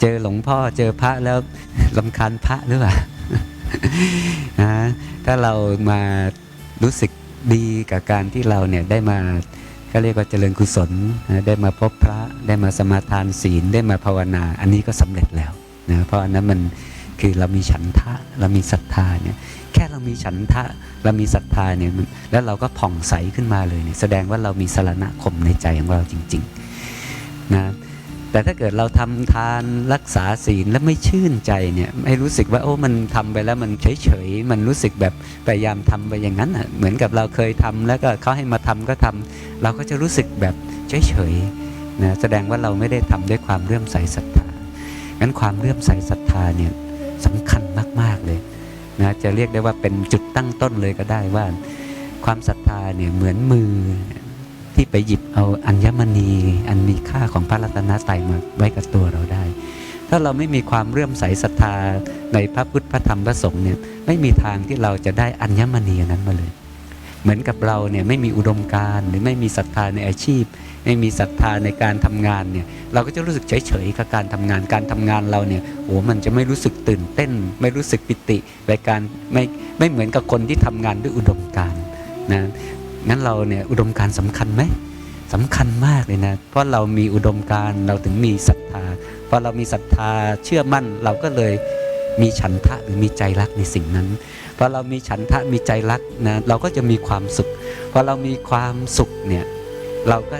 เจอหลวงพ่อเจอพระแล้วลำคาญพระหรือเปล่านะถ้าเรามารู้สึกดีกับการที่เราเนี่ยได้มาก็เรียกว่าเจริญกุศลนะได้มาพบพระได้มาสมาทานศีลได้มาภาวนา อันนี้ก็สำเร็จแล้วนะเพราะอันนั้นมันคือเรามีฉันทะเรามีศรัทธาเนี่ยแค่เรามีฉันทะเรามีศรัทธาเนี่ยแล้วเราก็ผ่องใสขึ้นมาเลยเนี่ยแสดงว่าเรามีสรณคมในใจของเราจริงๆนะ แต่ถ้าเกิดเราทำทานรักษาศีลแล้วไม่ชื่นใจเนี่ยไม่รู้สึกว่าโอ้มันทำไปแล้วมันเฉยๆมันรู้สึกแบบพยายามทำไปอย่างนั้นอะเหมือนกับเราเคยทำแล้วก็เขาให้มาทำก็ทำเราก็จะรู้สึกแบบเฉยๆนะแสดงว่าเราไม่ได้ทำด้วยความเลื่อมใสศรัทธางั้นความเลื่อมใสศรัทธาเนี่ยสำคัญมาก ๆเลยนะจะเรียกได้ว่าเป็นจุดตั้งต้นเลยก็ได้ว่า ความศรัทธาเนี่ยเหมือนมือ ที่ไปหยิบเอาอัญมณี อันมีค่าของพระรัตนตรัยมาไว้กับตัวเราได้ ถ้าเราไม่มีความเลื่อมใสศรัทธาในพระพุทธพระธรรมพระสงฆ์เนี่ยไม่มีทางที่เราจะได้อัญมณีนั้นมาเลย เหมือนกับเราเนี่ยไม่มีอุดมการณ์หรือไม่มีศรัทธาในอาชีพ ไม่มีศรัทธาในการทำงานเนี่ยเราก็จะรู้สึกเฉยๆกับการทำงานการทำงานเราเนี่ยโอ้มันจะไม่รู้สึกตื่นเต้น ไม่รู้สึกปิติในการไม่ไม่เหมือนกับคนที่ทำงานด้วยอุดมการณ์นะ งั้นเราเนี่ยอุดมการณ์สำคัญไหมสำคัญมากเลยนะ เพราะเรามีอุดมการเราถึงมีศรัทธาพอเรามีศรัทธาเชื่อมั่นเราก็เลยมีฉันทะหรือมีใจรักในสิ่งนั้นพอเรามีฉันทะมีใจรักนะเราก็จะมีความสุขพอเรามีความสุขเนี่ยเราก็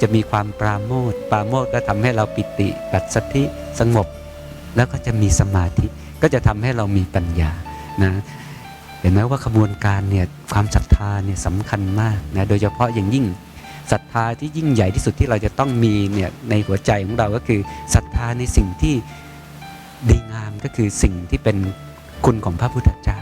จะมีความปราโมทปราโมทก็ทำให้เราปิติปัสสธิสงบ แล้วก็จะมีสมาธิก็จะทำให้เรามีปัญญานะ ห็นไหมว่าขบวนการเนี่ยความศรัทธาเนี่ยสำคัญมากนะโดยเฉพาะอย่างยิ่งศรัทธาที่ยิ่งใหญ่ที่สุดที่เราจะต้องมีเนี่ยในหัวใจของเราก็คือศรัทธาในสิ่งที่ดีงามก็คือสิ่งที่เป็นคุณของพระพุทธเจ้า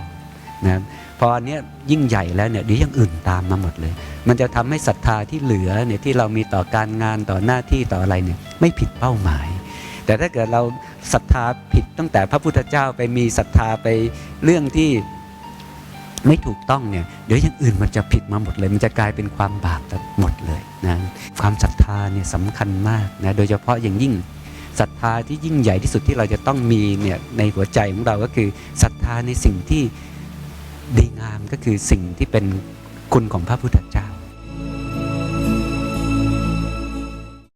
นะพออันเนี้ยยิ่งใหญ่แล้วเนี่ยเดี๋ยวยังอื่นตามมาหมดเลย มันจะทำให้ศรัทธาที่เหลือเนี่ยที่เรามีต่อการงานต่อหน้าที่ต่ออะไรเนี่ยไม่ผิดเป้าหมาย แต่ถ้าเกิดเราศรัทธาผิดตั้งแต่พระพุทธเจ้าไปมีศรัทธาไปเรื่องที่ ไม่ถูกต้องเนี่ยเดี๋ยวอย่างอื่นมันจะผิดมาหมดเลย มันจะกลายเป็นความบาปหมดเลยนะความศรัทธาเนี่ยสำคัญมากนะโดยเฉพาะอย่างยิ่งศรัทธาที่ยิ่งใหญ่ที่สุดที่เราจะต้องมีเนี่ยในหัวใจของเราก็คือศรัทธาในสิ่งที่ดีงามก็คือสิ่งที่เป็นคุณของพระพุทธเจ้า